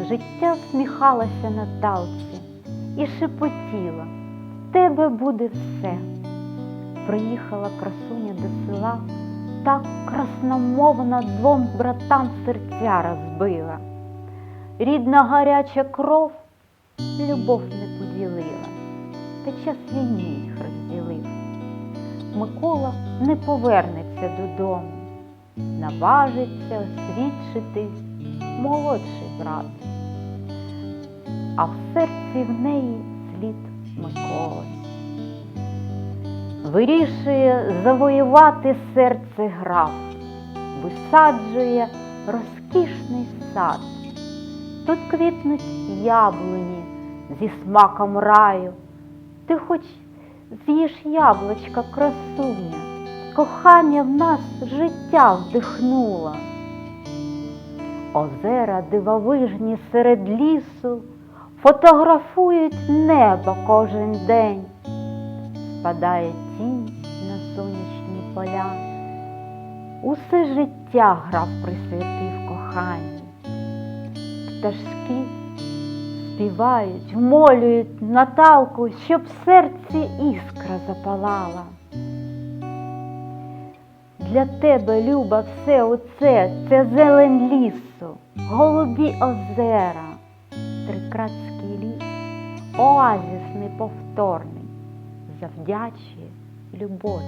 Життя всміхалося Наталці і шепотіла, в тебе буде все. Приїхала красуня до села, так красномовно двом братам серця розбила. Рідна гаряча кров любов не поділила, та час війни їх розділив. Микола не повернеться додому, наважиться освідчитись молодший брат, а в серці в неї слід Миколи. Вирішує завоювати серце граф, висаджує розкішний сад. Тут квітнуть яблуні зі смаком раю. Ти хоч з'їж яблучка красуня, кохання в нас життя вдихнуло. Озера дивовижні серед лісу фотографують небо кожен день. Спадає тінь на сонячні поля. Усе життя граф присвятив коханню. Пташки співають, вмолюють Наталку, щоб в серці іскра запалала. Для тебе, Люба, все оце, це зелень лісу, голубі озера, Трикратський ліс, оазіс неповторний, завдячує любові.